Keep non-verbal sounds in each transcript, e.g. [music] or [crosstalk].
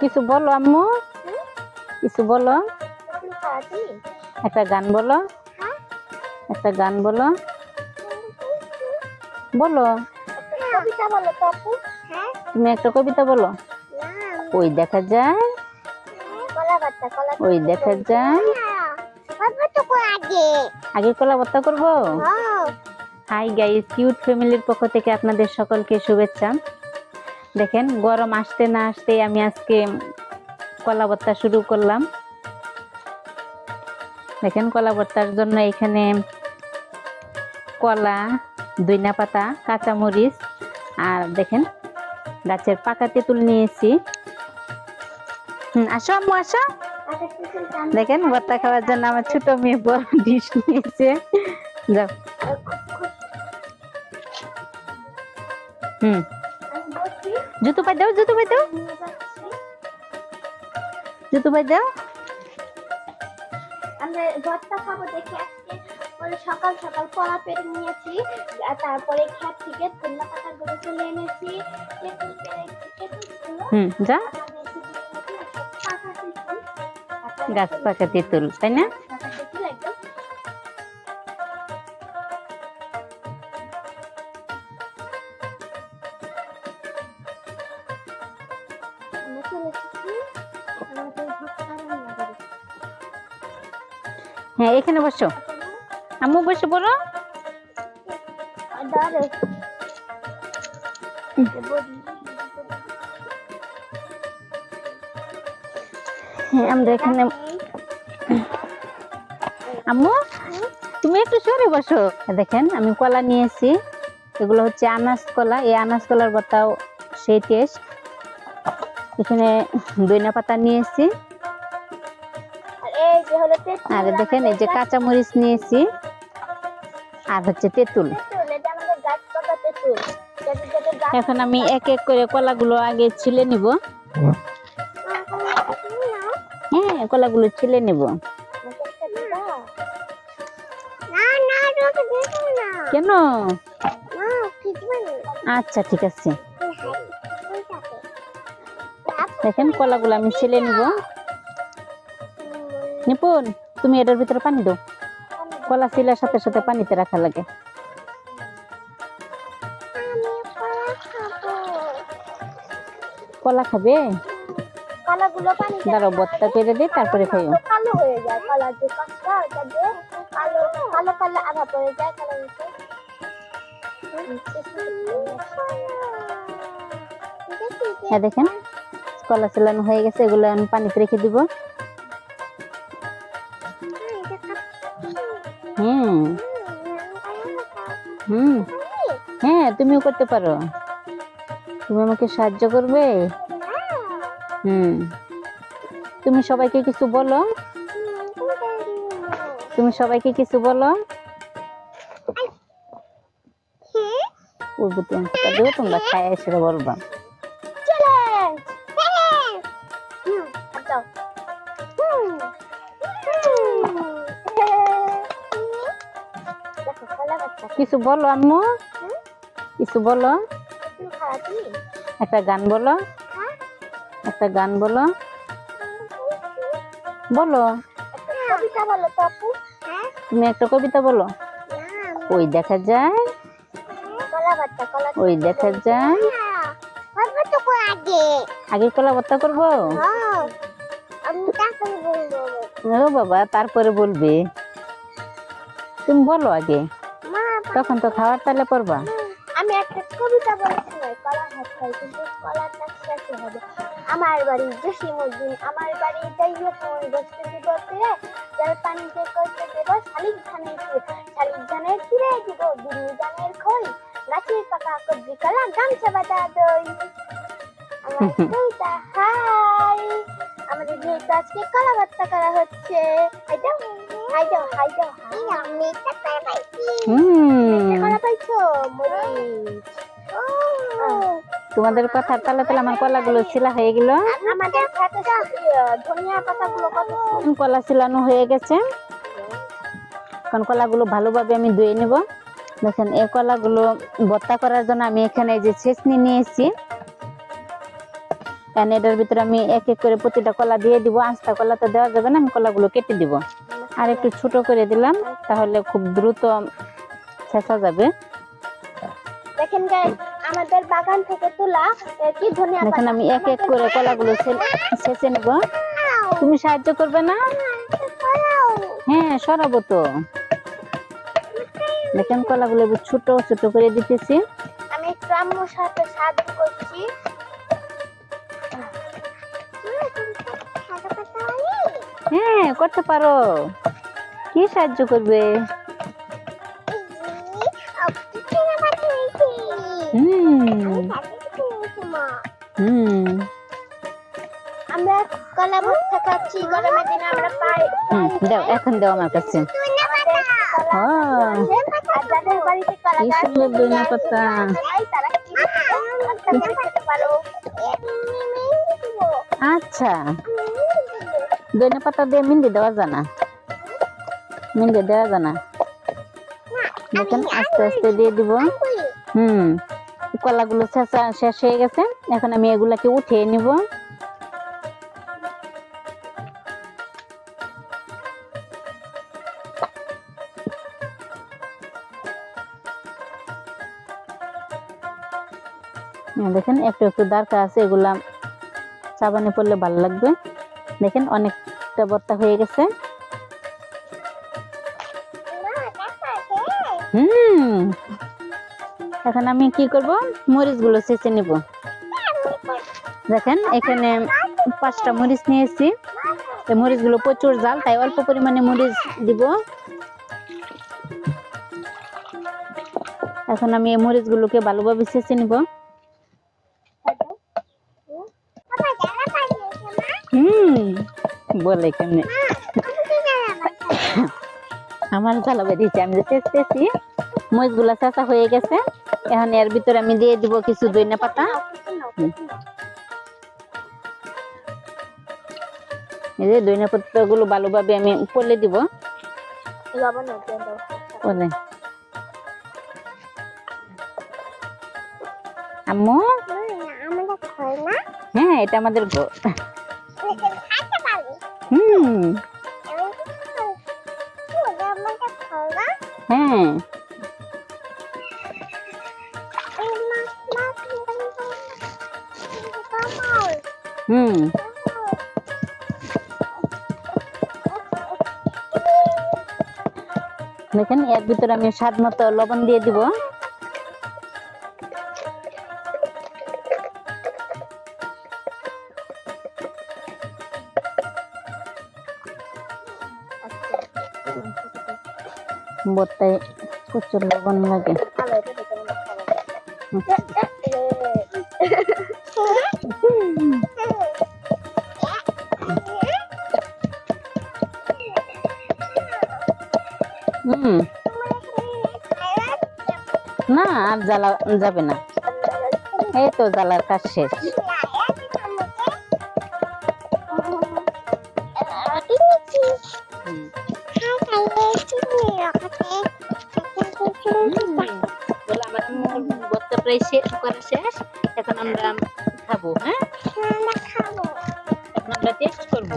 কিছু বলো আম্মু। কিছু বলো। একটা গান বলো। একটা গান বলো। বলো। তুমি একটা কবিতা বলো। ওই দেখা যায়। ওই দেখা যায়। আগে কলা ভর্তা করব? হাই গাইস কিউট ফ্যামিলির পক্ষ থেকে আপনাদের সকলকে শুভেচ্ছা। দেখেন, গরম আসতে না আসতে আমি আজকে কলা শুরু করলাম। দেখেন, কলা জন্য এখানে কলা দইনা পাতা কাঁচামরিচ, আর দেখেন, গাছের পাকা তেঁতুল নিয়েছি। আসো আম্মু, আসো। দেখেন, ভর্তা খাওয়ার জন্য আমার ছোট মেয়ে বড় ডিশ নিয়েছে। যাও। হুম। জুতো পাই দাও জুতো পাই দাও। জুতো পাই দাও। আমরা ভর্তা খাব দেখে আজকে। ওই সকাল সকাল কলা পেরে নিয়েছি তারপরে খেত থেকে ধন্যা পাতা গুলো তুলে এনেছি। হুম যা। গাছ পাকা তেঁতুল তাই না? হ্যাঁ এখানে বসো। আম্মু, বসে দাঁড়ে হ্যাঁ এখানে আম্মু, তুমি একটু সরে বসো। দেখেন, আমি কলা নিয়েছি এগুলো হচ্ছে আনাজ কলা। এই আনাজ কলার বাতাও সেই টেস্ট এখানে দইনা পাতা নিয়েছি। আর দেখেন এই যে কাঁচা মরিচ নিয়েছি। আর হচ্ছে তেঁতুল। এখন আমি এক এক করে কলাগুলো আগে ছিলে নিব। হ্যাঁ কলাগুলো ছিলে নিব। কেন? আচ্ছা ঠিক আছে। দেখেন কলাগুলো আমি ছিলে নিব। নিপুন তুমি এটার ভিতরে পানি দাও। কলা ছিলার সাথে সাথে পানিতে রাখা লাগে। কলা খাব? কলাগুলো পানিতে দাঁড়াও বত্তা করে দিই তারপরে খাইও। কালো হয়ে যায় কলার যে কাঁচটা ওটা দিয়ে কালো কালো কালো আভা পড়ে যায় কালো হ্যাঁ দেখেন। কলা ছিলানো হয়ে গেছে এগুলো আমি পানিতে রেখে দিব। হুম। হুম। হ্যাঁ তুমিও করতে পারো। তুমি আমাকে সাহায্য করবে? হুম। তুমি সবাইকে কিছু বলো? তুমি সবাইকে কিছু বলো? তোমরা খায় এসে বলবা। কিছু বলো আম্মু। কিছু বলো। একটা গান বলো। হ্যাঁ? একটা গান বলো। বলো। কবিতা বলো আপু। হ্যাঁ? তুমি একটা কবিতা বলো। ওই দেখা যায়? ওই দেখা যায়? আগে। কলা ভর্তা করব? ও বাবা তারপরে বলবে। তুমি বলো আগে। তখন তো খাওয়ার তালে করবা আমি একটা কবিতা বলেছিলাম কলা হাত খাই কিন্তু কলাটা শেষ হবে। আমার বাড়ি জসিমুদ্দিন আমার বাড়ি যাই হোক মন বসতে দিব ফিরে জল পানিতে করতে দেব শালিক ধানের ফুল শালিক ধানের ফিরে দিব বিনি ধানের খই গাছের পাকা কবজি কলা গামছা বাটা দই। আমার [laughs] কবিতা হাই আমাদের যেহেতু আজকে কলা ভর্তা করা হচ্ছে এটা তোমাদের কথা তালে তালে আমার কলাগুলো ছিলা হয়ে গেল। কলা ছিলানো হয়ে গেছে। এখন কলাগুলো ভালোভাবে আমি ধুয়ে নেব। দেখেন এই কলাগুলো ভর্তা করার জন্য আমি এখানে যে ছেঁচনি নিয়েছি। কারণ এটার ভিতরে আমি এক এক করে প্রতিটা কলা দিয়ে দিব। আস্তা কলা তো দেওয়া যাবে না আমি কলাগুলো কেটে দিব। আর একটু ছোট করে দিলাম তাহলে খুব দ্রুত ছেঁচা যাবে। দেখেন আমাদের বাগান থেকে তোলা কি ধনিয়া দেখেন আমি এক এক করে কলাগুলো ছেঁচে নেব। তুমি সাহায্য করবে না? হ্যাঁ সরাবো তো। দেখেন কলাগুলো ছোট ছোট করে দিতেছি। আমি একটু আম্মুর সাথে সাহায্য করছি। হ্যাঁ করতে পারো। কি সাহায্য করবে? হুম। হুম আমরা কলা ভর্তা খাচ্ছি গরমের দিনে আমরা পাই দাও এখন দাও আমার কাছে। হ্যাঁ। কি সুন্দর ধনিয়া পাতা। আচ্ছা। ধনে পাতা দিয়ে মিন্দি দেওয়া জানা মিন্দি দেওয়া জানা দেখেন, আস্তে আস্তে দিয়ে দিব। হুম, কলাগুলো ছেঁচা শেষ হয়ে গেছে। এখন আমি এগুলাকে উঠিয়ে নিব। দেখেন, একটু একটু দরকার আছে, এগুলা চাবানে পড়লে ভালো লাগবে। দেখেন, অনেকটা বত্তা হয়ে গেছে। হুম। এখন আমি কি করব? মরিচগুলো ছেঁচে নিব। দেখেন, এখানে পাঁচটা মরিচ নিয়েছি। এই মরিচগুলো প্রচুর জাল তাই অল্প পরিমাণে মরিচ দিব। এখন আমি এই মরিচ গুলোকে ভালোভাবে ছেঁচে নিব। হুম, বলে কেমনে? আমার জ্বালা বেরিয়েছে আমি যে চেষ্টেছি মরিচগুলা চেঁচা হয়ে গেছে। এখন এর ভিতরে আমি দিয়ে দিব কিছু দইনা পাতা। এই যে দইনা পাতাগুলো ভালোভাবে আমি পলে দিব। পলে। আম্মু? হ্যাঁ এটা আমাদের ঘর খাইতে হুম। হ্যাঁ হুম। দেখেন এর ভিতরে আমি স্বাদ মতো লবণ দিয়ে দিব। বত্তায় প্রচুর লবণ লাগে। না আর জ্বালা যাবে না। এই তো জ্বালার কাজ শেষ। বত্তা প্রায় শেষ করা শেষ এখন আমরা খাব হ্যাঁ এখন আমরা টেস্ট করব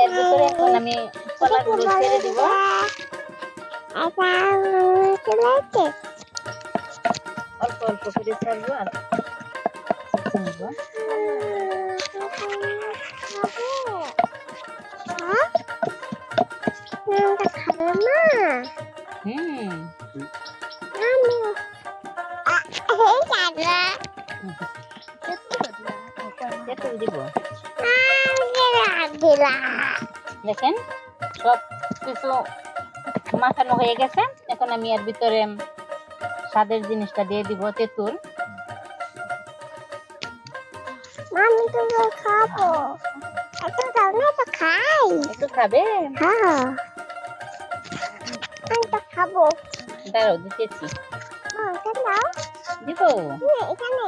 এর ভিতরে এখন আমি কলাগুলো ছেড়ে দিব অল্প অল্প করে ছাড়বো আর নিবো। হুম তেঁতুল দিব দেখেন সব কিছু মাখানো হয়ে গেছে। এখন আমি এর ভিতরে স্বাদের জিনিসটা দিয়ে দিব তেঁতুল। আমি তো খাব। এখন তাহলে তো খাই। একটু খাবে? হ্যাঁ। খাব। দাঁড়াও দিতেছি। দিব? এখানে।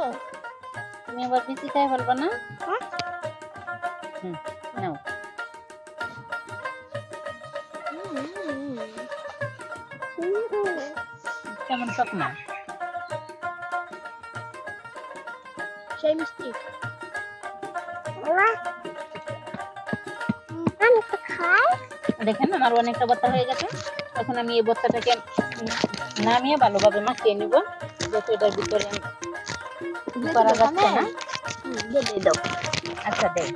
তুমি আবার বিচি খাই ফেলবা না? হ্যাঁ। হুম নাও। কেমন স্বপ্ন? সেই মিষ্টি। দেখেন আমার অনেকটা ভর্তা হয়ে গেছে। এখন আমি এই ভর্তাটাকে নামিয়ে ভালোভাবে মাখিয়ে নিব যাতে এটার ভিতরে করা যাচ্ছে না। দিয়ে দাও। আচ্ছা দেখ।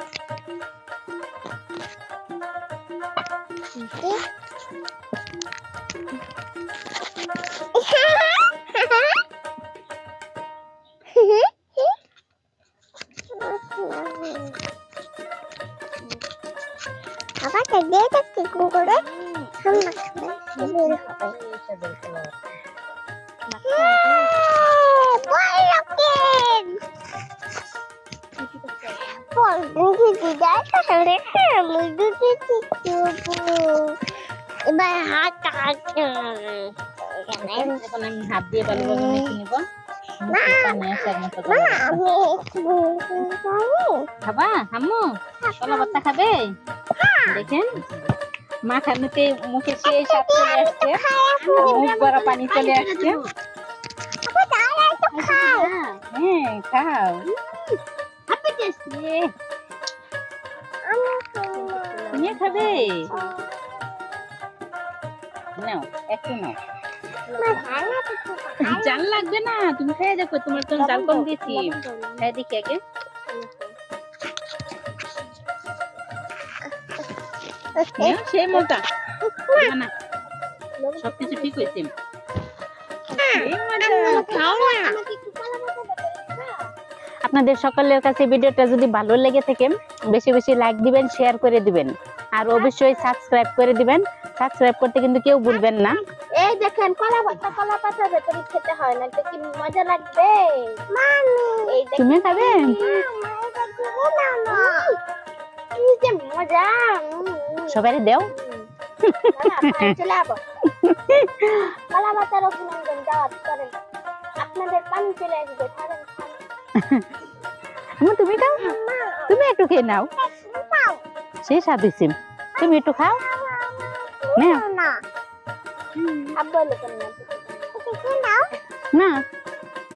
আমাকে দিয়ে দেখতে করে এবার হাত এখন আমি হাত দিয়ে ভালোভাবে নিব না। নেশার মতো করে মা রাখব। আমি খাবা আম্মু কলা খাবে দেখেন? মা খানুতে মুখে সেই স্বাদ চলে আসছে। মুখ ভরা পানি চলে আসছে। হ্যাঁ খাও। ইয়ে, তুমিও খাবে? নাও একটু নাও। জাল লাগবে না তুমি খেয়ে দেখো তোমার তো জাল কম দিয়েছি। খাই দেখি আগে। নাও, মজা না, না। সবকিছু ঠিক হয়েছে। আপনাদের সকলের কাছে ভিডিওটা যদি ভালো লেগে থাকে বেশি বেশি লাইক দিবেন শেয়ার করে দিবেন। আর অবশ্যই সাবস্ক্রাইব করে দিবেন। সাবস্ক্রাইব করতে কিন্তু কেউ ভুলবেন না। এই দেখেন কলা পাতা কলা পাতার ভেতরে খেতে হয় না তো কি মজা লাগবে? এই তুমি খাবে কি যে মজা। সবাই দেও। চলে আবো। কলা পাতার অভিনন্দন দাওয়াত করেন আপনাদের পানি চলে আসবে খাবেন খান। তুমি খাও। তুমি একটু খেয়ে নাও। সেই স্বাদ হয়েছে তুমি একটু খাও। নাও। না আব্বা লোকের না? না।